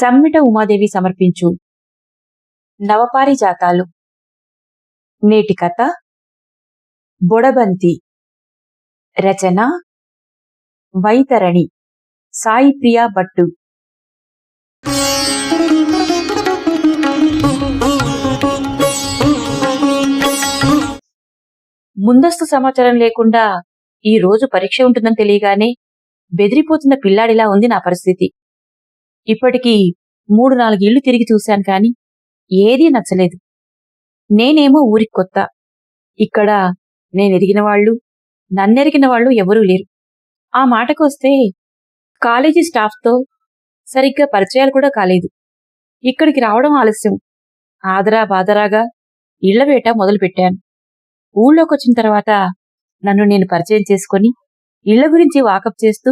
సమ్మిట ఉమాదేవి సమర్పించు. నవపారిజాతాలు. నేటి కథ. బొడబంతి. రచన. వైతరణి. సాయి ప్రియా భట్టు. ముందస్తు సమాచారం లేకుండా ఈ రోజు పరీక్ష ఉంటుందని తెలియగానే బెదిరిపోతున్న పిల్లాడిలా ఉంది నా పరిస్థితి. ఇప్పటికీ మూడు నాలుగు ఇళ్ళు తిరిగి చూశాను కాని ఏదీ నచ్చలేదు. నేనేమో ఊరికి కొత్త. ఇక్కడ నేనెరిగిన వాళ్ళు నన్నెరిగిన వాళ్ళు ఎవరూ లేరు. ఆ మాటకొస్తే కాలేజీ స్టాఫ్తో సరిగ్గా పరిచయాలు కూడా కాలేదు. ఇక్కడికి రావడం ఆలస్యం. ఆదరా బాదరాగా ఇళ్ళవేట మొదలుపెట్టాను. ఊళ్ళోకొచ్చిన తర్వాత నన్ను నేను పరిచయం చేసుకొని ఇళ్ళ గురించి వాకప్ చేస్తూ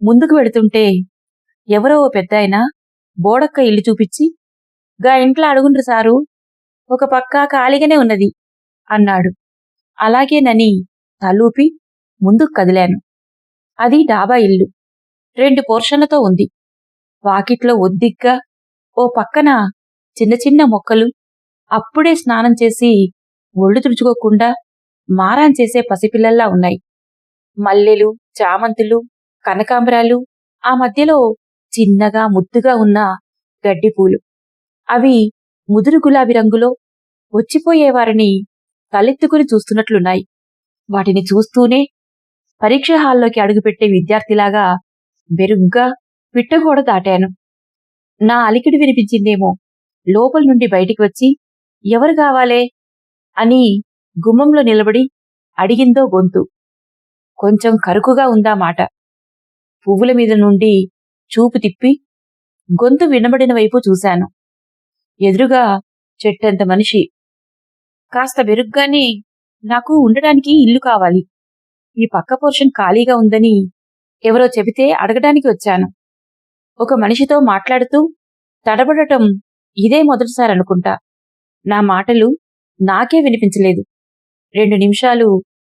ముందుకు వెళుతుంటే ఎవరో ఓ పెద్దాయన బోడక్క ఇల్లు చూపించి గా ఇంట్లో అడుగుండ్రు సారు ఒక పక్క ఖాళీగానే ఉన్నది అన్నాడు. అలాగేనని తలూపి ముందుకు కదిలాను. అది డాబా ఇల్లు. రెండు పోర్షన్లతో ఉంది. వాకిట్లో ఒద్దిగ్గా ఓ పక్కన చిన్న చిన్న మొక్కలు అప్పుడే స్నానం చేసి ఒళ్ళు తుడుచుకోకుండా మారాన్ చేసే పసిపిల్లల్లా ఉన్నాయి. మల్లెలు చామంతులు కనకాంబరాలు ఆ మధ్యలో చిన్నగా ముద్దుగా ఉన్న గడ్డిపూలు అవి ముదురు గులాబీ రంగులో వచ్చిపోయేవారిని తలెత్తుకుని చూస్తున్నట్లున్నాయి. వాటిని చూస్తూనే పరీక్ష హాల్లోకి అడుగుపెట్టే విద్యార్థిలాగా బెరుగ్గా పిట్టగోడ దాటాను. నా అలికిడి వినిపించిందేమో లోపల నుండి బయటికి వచ్చి ఎవరు కావాలే? అని గుమ్మంలో నిలబడి అడిగిందో గొంతు. కొంచెం కరుకుగా ఉందా మాట. పువ్వుల మీద నుండి చూపు తిప్పి గొంతు వినబడిన వైపు చూశాను. ఎదురుగా చెట్టంత మనిషి. కాస్త మెరుగ్గానే నాకు ఉండడానికి ఇల్లు కావాలి. ఈ పక్క పోర్షన్ ఖాళీగా ఉందని ఎవరో చెబితే అడగడానికి వచ్చాను. ఒక మనిషితో మాట్లాడుతూ తడబడటం ఇదే మొదటిసారి అనుకుంటా. నా మాటలు నాకే వినిపించలేదు. రెండు నిమిషాలు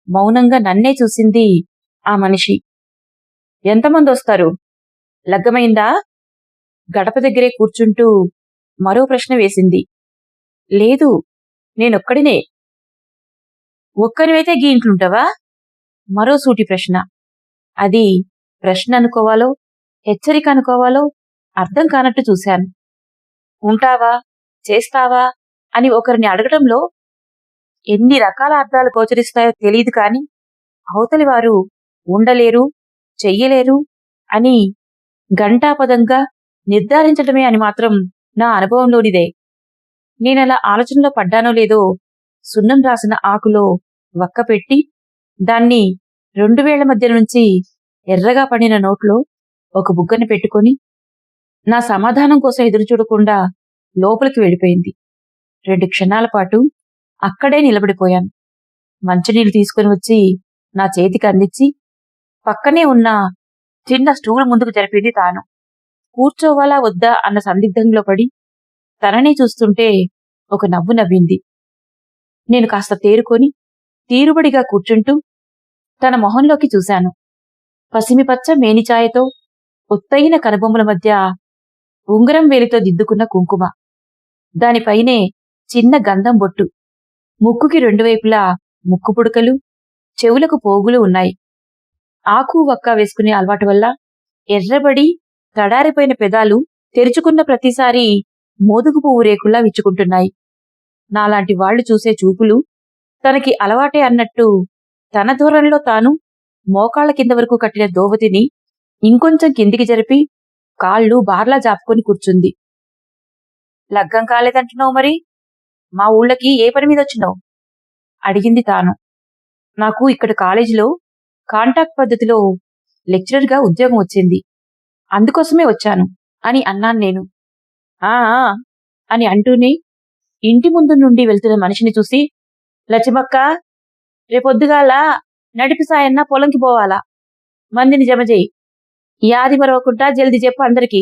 మౌనంగా నన్నే చూసింది ఆ మనిషి. ఎంతమంది వస్తారు లగ్గమైందా? గడప దగ్గరే కూర్చుంటూ మరో ప్రశ్న వేసింది. లేదు నేనొక్కడినే. ఒక్కరివైతే గీ ఇంట్లుంటావా? మరో సూటి ప్రశ్న. అది ప్రశ్న అనుకోవాలో హెచ్చరిక అనుకోవాలో అర్థం కానట్టు చూశాను. ఉంటావా? చేస్తావా? అని ఒకరిని అడగడంలో ఎన్ని రకాల అర్థాలు గోచరిస్తాయో తెలియదు కాని అవతలి వారు ఉండలేరు చెయ్యలేరు అని ఘంటాపదంగా నిర్ధారించటమే అని మాత్రం నా అనుభవంలోనిదే. నేనలా ఆలోచనలో పడ్డానో లేదో సున్నం రాసిన ఆకులో వక్కపెట్టి దాన్ని రెండు వేళ్ళ మధ్య నుంచి ఎర్రగా పడిన నోట్లో ఒక బుగ్గని పెట్టుకొని నా సమాధానం కోసం ఎదురు చూడకుండా లోపలికి వెళ్ళిపోయింది. రెండు క్షణాల పాటు అక్కడే నిలబడిపోయాను. మంచినీళ్ళు తీసుకుని వచ్చి నా చేతికి అందించి పక్కనే ఉన్న చిన్న స్టూల్ ముందుకు జరిపింది తాను. కూర్చోవాలా వద్దా అన్న సందిగ్ధంలో పడి తననే చూస్తుంటే ఒక నవ్వు నవ్వింది. నేను కాస్త తేరుకొని తీరుబడిగా కూర్చుంటూ తన మొహంలోకి చూశాను. పసిమిపచ్చ మేనిచాయతో ఒత్తైన కనుబొమ్మల మధ్య ఉంగరం వేలితో దిద్దుకున్న కుంకుమ. దానిపైనే చిన్న గంధం బొట్టు. ముక్కుకి రెండు వైపులా ముక్కు పుడకలు చెవులకు పోగులు ఉన్నాయి. ఆకు వక్క వేసుకునే అలవాటు వల్ల ఎర్రబడి తడారిపోయిన పెదాలు తెరుచుకున్న ప్రతిసారి మోదుగు పువ్వు రేకుల్లా విచ్చుకుంటున్నాయి. నాలాంటి వాళ్ళు చూసే చూపులు తనకి అలవాటే అన్నట్టు తన ధోరణిలో తాను మోకాళ్ళ కింద వరకు కట్టిన దోవతిని ఇంకొంచెం కిందికి జరిపి కాళ్ళు బార్లా జాపుకొని కూర్చుంది. లగ్గం కాలేదంటున్నావు మరి? మా ఊళ్ళకి ఏ పని మీద వచ్చినావు? అడిగింది తాను. నాకు ఇక్కడ కాలేజీలో కాంటాక్ట్ పద్ధతిలో లెక్చరర్గా ఉద్యోగం వచ్చింది. అందుకోసమే వచ్చాను అని అన్నాను నేను. ఆ అని అంటూనే ఇంటి ముందు నుండి వెళ్తున్న మనిషిని చూసి లచ్చిమక్క రేపొద్దుగాల నడిపి సాయన్న పొలంకి పోవాలా? మందిని జమ చేయి. యాది మరవకుండా జల్ది చెప్పు అందరికి.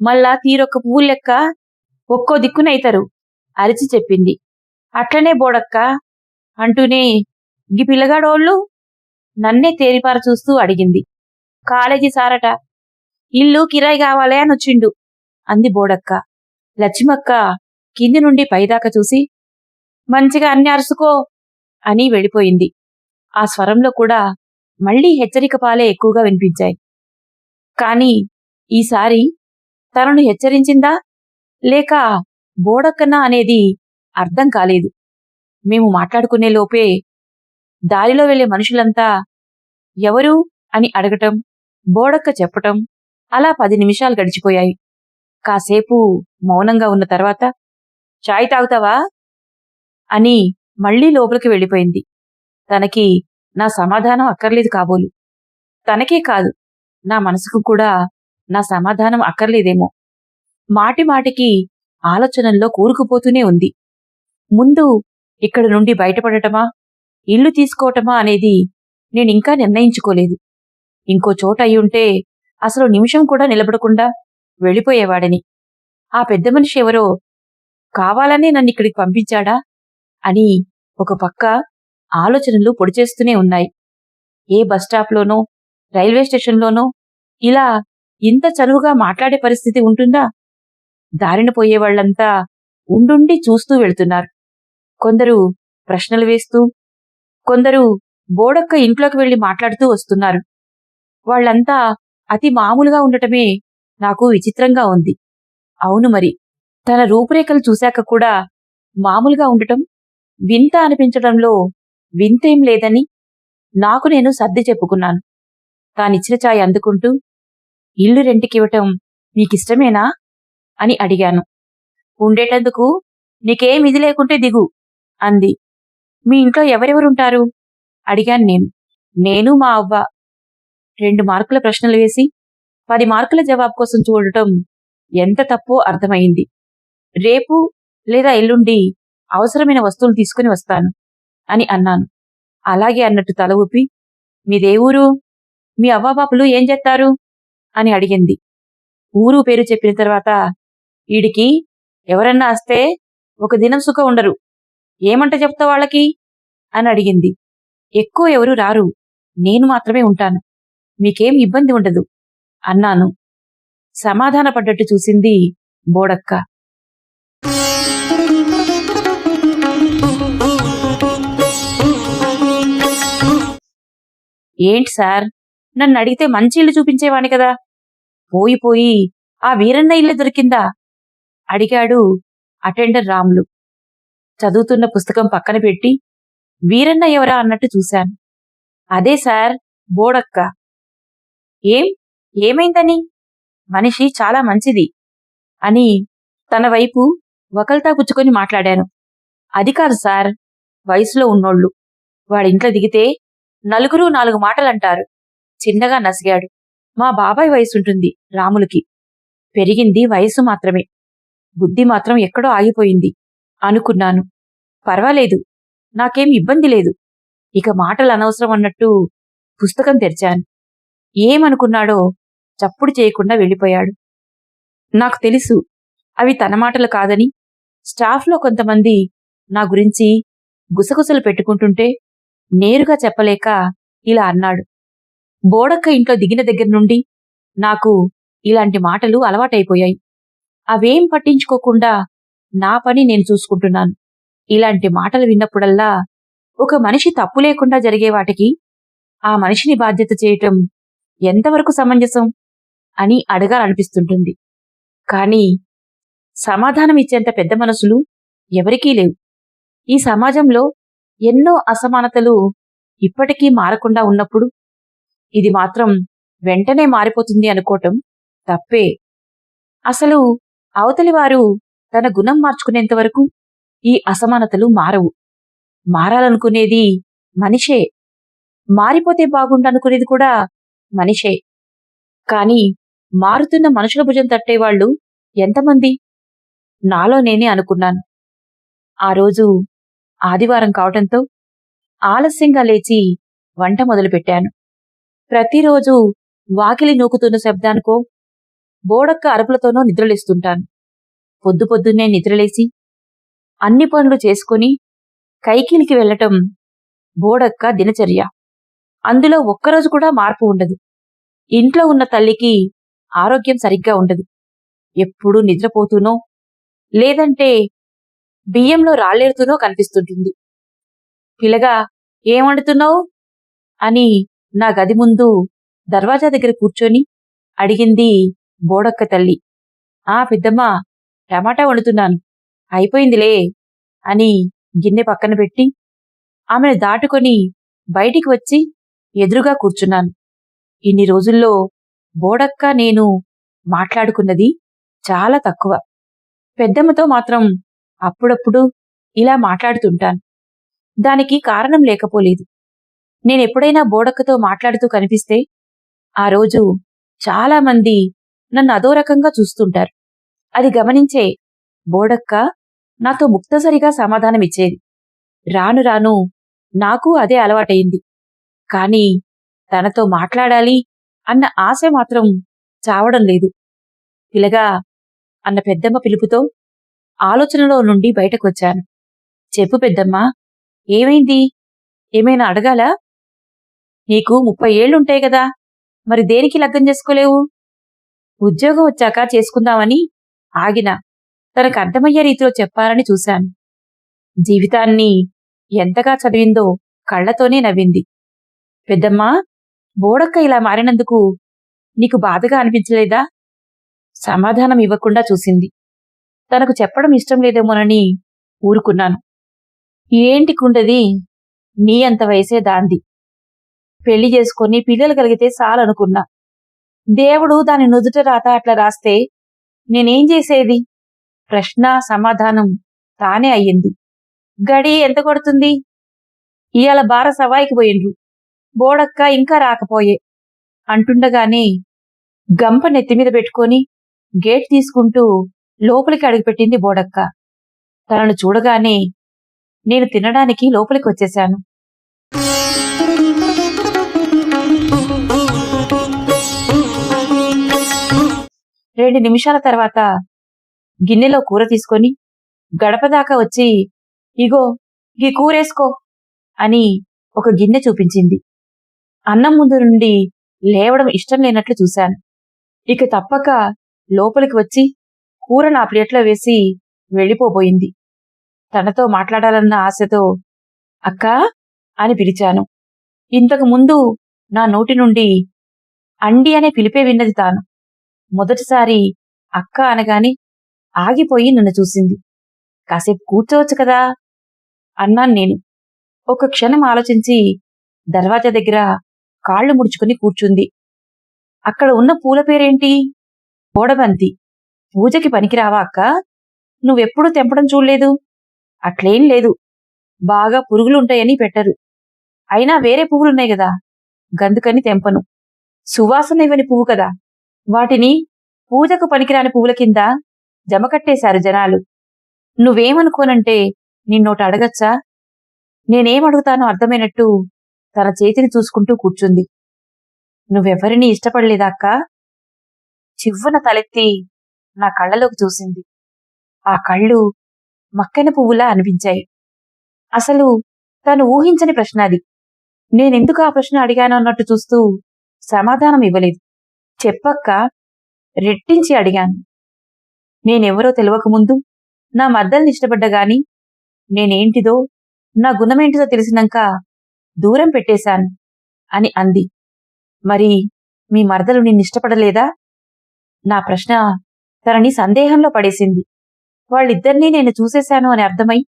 మళ్ళా తీరొక్క పువ్వులు లెక్క ఒక్కో దిక్కునైతారు అరిచి చెప్పింది. అట్లనే బోడక్క అంటూనే గి పిల్లగాడోళ్ళు నన్నే తేరిపార చూస్తూ అడిగింది. కాలేజీ సారట ఇల్లు కిరాయి కావాలే అని వచ్చిండు అంది బోడక్క. లచ్చిమక్క కింది నుండి పైదాకా చూసి మంచిగా అన్ని అరుసుకో అని వెళ్ళిపోయింది. ఆ స్వరంలో కూడా మళ్ళీ హెచ్చరిక పాలే ఎక్కువగా వినిపించాయి. కాని ఈసారి తనను హెచ్చరించిందా లేక బోడక్కనా అనేది అర్థం కాలేదు. మేము మాట్లాడుకునే లోపే దారిలో వెళ్ళే మనుషులంతా ఎవరు అని అడగటం బోడక్క చెప్పటం అలా పది నిమిషాలు గడిచిపోయాయి. కాసేపు మౌనంగా ఉన్న తర్వాత చాయ్ తాగుతావా? అని మళ్ళీ లోపలికి వెళ్ళిపోయింది. తనకి నా సమాధానం అక్కర్లేదు కాబోలు. తనకే కాదు నా మనసుకు కూడా నా సమాధానం అక్కర్లేదేమో. మాటి మాటికి ఆలోచనల్లో కూరుకుపోతూనే ఉంది. ముందు ఇక్కడ నుండి బయటపడటమా? ఇల్లు తీసుకోవటమా అనేది నేనింకా నిర్ణయించుకోలేదు. ఇంకో చోట అయ్యుంటే అసలు నిమిషం కూడా నిలబడకుండా వెళ్ళిపోయేవాడని. ఆ పెద్ద మనిషి ఎవరో కావాలనే నన్నిక్కడికి పంపించాడా అని ఒక పక్క ఆలోచనలు పొడిచేస్తూనే ఉన్నాయి. ఏ బస్టాప్లోనో రైల్వే స్టేషన్లోనో ఇలా ఇంత చనువుగా మాట్లాడే పరిస్థితి ఉంటుందా? దారిన పోయేవాళ్ళంతా ఉండుండి చూస్తూ వెళ్తున్నారు. కొందరు ప్రశ్నలు వేస్తూ కొందరు బోడక్క ఇంట్లోకి వెళ్ళి మాట్లాడుతూ వస్తున్నారు. వాళ్ళంతా అతి మామూలుగా ఉండటమే నాకు విచిత్రంగా ఉంది. అవును మరి తన రూపురేఖలు చూశాక కూడా మామూలుగా ఉండటం వింత అనిపించడంలో వింతేం లేదని నాకు నేను సర్ది చెప్పుకున్నాను. తానిచ్చిన ఛాయ్ అందుకుంటూ ఇల్లు రెంటికివ్వటం నీకిష్టమేనా? అని అడిగాను. ఉండేటందుకు నీకేం ఇది లేకుంటే దిగు అంది. మీ ఇంట్లో ఎవరెవరుంటారు? అడిగాను నేను. నేను మా అవ్వ. రెండు మార్కుల ప్రశ్నలు వేసి పది మార్కుల జవాబు కోసం చూడటం ఎంత తప్పో అర్థమైంది. రేపు లేదా ఎల్లుండి అవసరమైన వస్తువులు తీసుకుని వస్తాను అని అన్నాను. అలాగే అన్నట్టు తల ఊపి మీదే ఊరు? మీ అవ్వాబాపులు ఏం చేస్తారు? అని అడిగింది. ఊరు పేరు చెప్పిన తర్వాత వీడికి ఎవరన్నా వస్తే ఒక దినం సుఖం ఉండరు. ఏమంట చెప్తా వాళ్ళకి? అని అడిగింది. ఎక్కువ ఎవరు రారు. నేను మాత్రమే ఉంటాను. మీకేం ఇబ్బంది ఉండదు. అన్నాను. సమాధానపడ్డట్టు చూసింది బోడక్క. ఏంటి సార్? నన్ను అడిగితే మంచి ఇల్లు చూపించేవాణి కదా. పోయి పోయి ఆ వీరన్న ఇల్లు దొరికిందా? అడిగాడు అటెండర్ రాములు. చదువుతున్న పుస్తకం పక్కన పెట్టి వీరన్న ఎవరా? అన్నట్టు చూశాను. అదే సార్ బోడక్క. ఏం? ఏమైందని? మనిషి చాలా మంచిది అని తన వైపు వకల్తా పుచ్చుకొని మాట్లాడాను. అది కాదు సార్ వయసులో ఉన్నోళ్ళు. వాడింట్లో దిగితే నలుగురు నాలుగు మాటలంటారు. చిన్నగా నసిగాడు. మా బాబాయ్ వయసుంటుంది రాములకి. పెరిగింది వయసు మాత్రమే. బుద్ధి మాత్రం ఎక్కడో ఆగిపోయింది. అనుకున్నాను. పర్వాలేదు నాకేం ఇబ్బంది లేదు. ఇక మాటలు అనవసరం అన్నట్టు పుస్తకం తెరిచాను. ఏమనుకున్నాడో చప్పుడు చేయకుండా వెళ్ళిపోయాడు. నాకు తెలుసు అవి తన మాటలు కాదని. స్టాఫ్లో కొంతమంది నా గురించి గుసగుసలు పెట్టుకుంటుంటే నేరుగా చెప్పలేక ఇలా అన్నాడు. బోడక్క ఇంట్లో దిగిన దగ్గర నుండి నాకు ఇలాంటి మాటలు అలవాటైపోయాయి. అవేం పట్టించుకోకుండా నా పని నేను చూసుకుంటున్నాను. ఇలాంటి మాటలు విన్నప్పుడల్లా ఒక మనిషి తప్పు లేకుండా జరిగే వాటికి ఆ మనిషిని బాధ్యత చేయటం ఎంతవరకు సమంజసం అని అడగాలనిపిస్తుంటుంది. కానీ సమాధానం ఇచ్చేంత పెద్ద మనసులు ఎవరికీ లేవు. ఈ సమాజంలో ఎన్నో అసమానతలు ఇప్పటికీ మారకుండా ఉన్నప్పుడు ఇది మాత్రం వెంటనే మారిపోతుంది అనుకోవటం తప్పే. అసలు అవతలి వారు తన గుణం మార్చుకునేంత వరకు ఈ అసమానతలు మారవు. మారాలనుకునేది మనిషే. మారిపోతే బాగుండనుకునేది కూడా మనిషే. కాని మారుతున్న మనుషుల భుజం తట్టేవాళ్ళు ఎంతమంది? నాలో నేనే అనుకున్నాను. ఆ రోజు ఆదివారం కావటంతో ఆలస్యంగా లేచి వంట మొదలుపెట్టాను. ప్రతిరోజు వాకిలి నూకుతున్న శబ్దానికో బోడక్క అరుపులతోనో నిద్రలేస్తుంటాను. పొద్దు పొద్దున్నే నిద్రలేసి అన్ని పనులు చేసుకుని కైకిలికి వెళ్ళటం బోడక్క దినచర్య. అందులో ఒక్కరోజు కూడా మార్పు ఉండదు. ఇంట్లో ఉన్న తల్లికి ఆరోగ్యం సరిగ్గా ఉండదు. ఎప్పుడూ నిద్రపోతూనో లేదంటే బియ్యంలో రాళ్ళేరుతూనో కనిపిస్తుంటుంది. పిల్లగా ఏం అని నా గది ముందు దర్వాజా దగ్గర కూర్చొని అడిగింది బోడక్క తల్లి. ఆ పెద్దమ్మ టమాటా వండుతున్నాను. అయిపోయిందిలే అని గిన్నె పక్కన పెట్టి ఆమెను దాటుకొని బయటికి వచ్చి ఎదురుగా కూర్చున్నాను. ఇన్ని రోజుల్లో బోడక్క నేను మాట్లాడుకున్నది చాలా తక్కువ. పెద్దమ్మతో మాత్రం అప్పుడప్పుడు ఇలా మాట్లాడుతుంటాను. దానికి కారణం లేకపోలేదు. నేనెప్పుడైనా బోడక్కతో మాట్లాడుతూ కనిపిస్తే ఆ రోజు చాలామంది నన్ను అదో రకంగా చూస్తుంటారు. అది గమనించే బోడక్క నాతో ముక్తసరిగా సమాధానమిచ్చేది. రాను రాను నాకు అదే అలవాటయింది. కాని తనతో మాట్లాడాలి అన్న ఆశ మాత్రం చావడం లేదు. పిలగా అన్న పెద్దమ్మ పిలుపుతో ఆలోచనలో నుండి బయటకొచ్చాను. చెప్పు పెద్దమ్మ ఏమైంది? ఏమైనా అడగాలా? నీకు ముప్పై ఏళ్ళుంటాయి కదా మరి దేనికి లగ్గం చేసుకోలేవు? ఉద్యోగం వచ్చాక చేసుకుందామని ఆగిన తనకు అర్థమయ్యే రీతిలో చెప్పాలని చూశాను. జీవితాన్ని ఎంతగా చదివిందో కళ్ళతోనే నవ్వింది. పెద్దమ్మా బోడక్క ఇలా మారినందుకు నీకు బాధగా అనిపించలేదా? సమాధానం ఇవ్వకుండా చూసింది. తనకు చెప్పడం ఇష్టం లేదేమోనని ఊరుకున్నాను. ఏంటి కుండది? నీ అంత వయసే దాంది. పెళ్ళి చేసుకొని పిల్లలు కలిగితే చాలనుకున్నా. దేవుడు దాని నుదుట రాత అట్లా రాస్తే నేనేం చేసేది? ప్రశ్న సమాధానం తానే అయ్యింది. గడి ఎంత కొడుతుంది? ఇవాళ బార సవాయికి పోయిండ్రు. బోడక్క ఇంకా రాకపోయే అంటుండగానే గంప నెత్తిమీద పెట్టుకొని గేట్ తీసుకుంటూ లోపలికి అడుగుపెట్టింది బోడక్క. తనను చూడగానే నేను తినడానికి లోపలికి వచ్చేశాను. రెండు నిమిషాల తర్వాత గిన్నెలో కూర తీసుకొని గడప దాకా వచ్చి ఇగో ఈ కూరేసుకో అని ఒక గిన్నె చూపించింది. అన్నం ముందు నుండి లేవడం ఇష్టం లేనట్లు చూశాను. ఇక తప్పక లోపలికి వచ్చి కూర నా ప్లేట్లో వేసి వెళ్ళిపోబోయింది. తనతో మాట్లాడాలన్న ఆశతో అక్కా అని పిలిచాను. ఇంతకు ముందు నా నోటి నుండి అండి అనే పిలిపే విన్నది తాను. మొదటిసారి అక్క అనగానే ఆగిపోయి నన్ను చూసింది. కాసేపు కూర్చోవచ్చు కదా? అన్నాను నేను. ఒక క్షణం ఆలోచించి దర్వాజా దగ్గర కాళ్ళు ముడుచుకుని కూర్చుంది. అక్కడ ఉన్న పూల పేరేంటి? బోడబంతి. పూజకి పనికిరావా అక్క? నువ్వెప్పుడూ తెంపడం చూడలేదు. అట్లేం లేదు. బాగా పురుగులుంటాయని పెట్టరు. అయినా వేరే పువ్వులున్నాయి కదా? గందుకని తెంపను. సువాసన ఇవ్వని పువ్వు కదా? వాటిని పూజకు పనికిరాని పువ్వుల కింద జమకట్టేశారు జనాలు. నువ్వేమనుకోనంటే నిన్నోటి అడగచ్చా? నేనేమడుగుతానో అర్థమైనట్టు తన చేతిని చూసుకుంటూ కూర్చుంది. నువ్వెవరినీ ఇష్టపడలేదాక్క చివ్వున తలెత్తి నా కళ్ళలోకి చూసింది. ఆ కళ్ళు మక్కెన పువ్వులా అనిపించాయి. అసలు తను ఊహించని ప్రశ్న అది. నేనెందుకు ఆ ప్రశ్న అడిగాను అన్నట్టు చూస్తూ సమాధానం ఇవ్వలేదు. చెప్పక్క రెట్టించి అడిగాను. నేనెవరో తెలియకముందు నా మద్దల్ని ఇష్టపడ్డగాని నేనేంటిదో నా గుణమేంటిదో తెలిసినాక దూరం పెట్టేశాను అని అంది. మరి మీ మరదలు నిన్నిష్టపడలేదా నా ప్రశ్న తనని సందేహంలో పడేసింది. వాళ్ళిద్దరినీ నేను చూసేశాను అని అర్థమై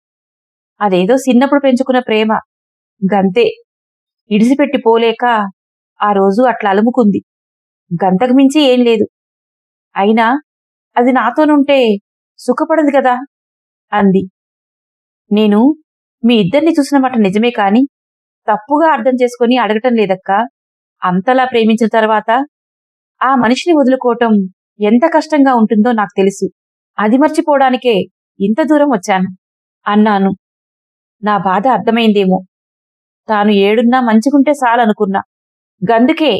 అదేదో చిన్నప్పుడు పెంచుకున్న ప్రేమ. గంతే ఇడిసిపెట్టి పోలేక ఆ రోజు అట్లా అలుముకుంది. గంతకు మించి ఏం లేదు. అయినా అది నాతోనుంటే సుఖపడదు కదా? అంది. నేను మీ ఇద్దరిని చూసిన మాట నిజమే కాని తప్పుగా అర్థం చేసుకుని అడగటం లేదక్కా. అంతలా ప్రేమించిన తర్వాత ఆ మనిషిని వదులుకోవటం ఎంత కష్టంగా ఉంటుందో నాకు తెలుసు. అది మర్చిపోవడానికే ఇంత దూరం వచ్చాను అన్నాను. నా బాధ అర్థమైందేమో. తాను ఏడున్నా మంచిగుంటే చాలనుకున్నా గందుకే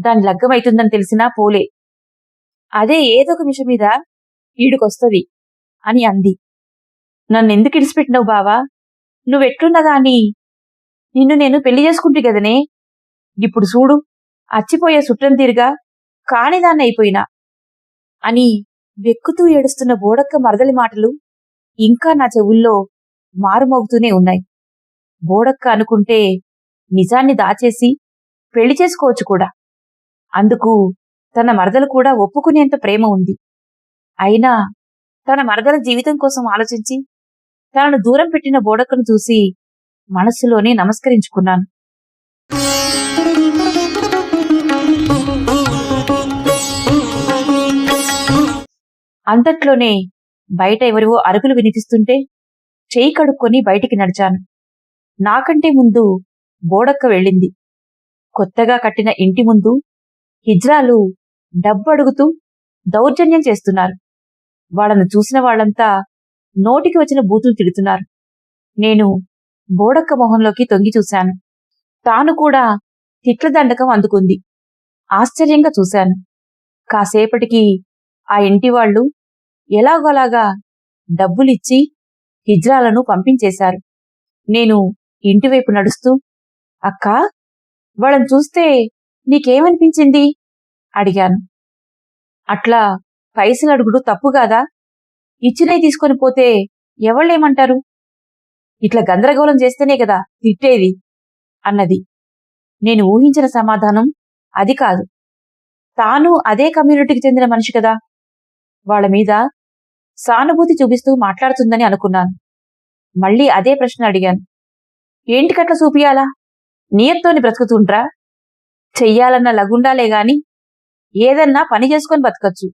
దాని లగ్గమైతుందని తెలిసినా పోలే. అదే ఏదొక విషయం మీద ఈడుకొస్తుంది అని అంది. నన్నెందుకు ఇడిసిపెట్టినావు బావా? నువ్వెట్లున్నా గాని నిన్ను నేను పెళ్ళి చేసుకుంటే గదనే ఇప్పుడు చూడు అచ్చిపోయే సుట్టం తీరుగా కానిదాన్ని అయిపోయినా. అని వెక్కుతూ ఏడుస్తున్న బోడక్క మరదలి మాటలు ఇంకా నా చెవుల్లో మారుమోగుతూనే ఉన్నాయి. బోడక్క అనుకుంటే నిజాన్ని దాచేసి పెళ్ళి చేసుకోవచ్చు కూడా. అందుకు తన మరదలు కూడా ఒప్పుకునేంత ప్రేమ ఉంది. అయినా తన మరదల జీవితం కోసం ఆలోచించి తనను దూరం పెట్టిన బోడక్కను చూసి మనస్సులోనే నమస్కరించుకున్నాను. అంతట్లోనే బయట ఎవరివో అరుగులు వినిపిస్తుంటే చేయి కడుక్కొని బయటికి నడిచాను. నాకంటే ముందు బోడక్క వెళ్ళింది. కొత్తగా కట్టిన ఇంటి ముందు హిజ్రాలు డబ్బు అడుగుతూ దౌర్జన్యం చేస్తున్నారు. వాళ్ళను చూసిన వాళ్ళంతా నోటికి వచ్చిన బూతులు తిడుతున్నారు. నేను బోడక్క మొహంలోకి తొంగి చూశాను. తాను కూడా తిట్ల దండకం అందుకుంది. ఆశ్చర్యంగా చూశాను. కాసేపటికి ఆ ఇంటి వాళ్ళు ఎలాగోలాగా డబ్బులిచ్చి హిజ్రాలను పంపించేశారు. నేను ఇంటివైపు నడుస్తూ అక్కా వాళ్ళని చూస్తే నీకేమనిపించింది? అడిగాను. అట్లా పైసలు అడుగుడు తప్పు కాదా? ఇచ్చినవి తీసుకొని పోతే ఎవళ్ళేమంటారు? ఇట్లా గందరగోళం చేస్తేనే కదా తిట్టేది అన్నది. నేను ఊహించిన సమాధానం అది కాదు. తాను అదే కమ్యూనిటీకి చెందిన మనిషి కదా. వాళ్ళ మీద సానుభూతి చూపిస్తూ మాట్లాడుతుందని అనుకున్నాను. మళ్ళీ అదే ప్రశ్న అడిగాను. ఏంటికట్లా చూపియాలా నియత్తోని బ్రతుకుతుంట్రా చెయ్యాలన్న లగుండాలే గాని ఏదన్నా పని చేసుకొని బతకచ్చు.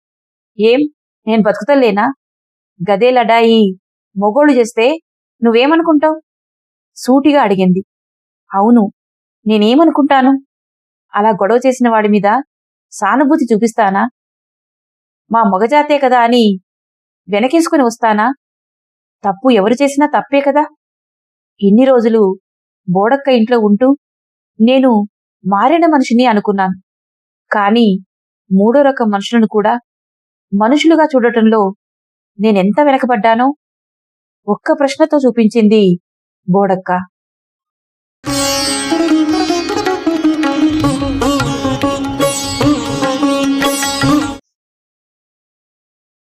ఏం? నేను బతుకుతలేనా? గదే లడాయి. మొగోళ్ళు చేస్తే నువ్వేమనుకుంటావు? సూటిగా అడిగింది. అవును నేనేమనుకుంటాను? అలా గొడవ చేసిన వాడి మీద సానుభూతి చూపిస్తానా? మా మగజాతే కదా అని వెనకేసుకుని వస్తానా? తప్పు ఎవరు చేసినా తప్పే కదా? ఇన్ని రోజులు బోడక్క ఇంట్లో ఉంటూ నేను మారిన మనిషిని అనుకున్నాను. కానీ మూడో రకం మనుషులను కూడా మనుషులుగా చూడటంలో నేనెంత వెనకబడ్డానో ఒక్క ప్రశ్నతో చూపించింది బోడక్క.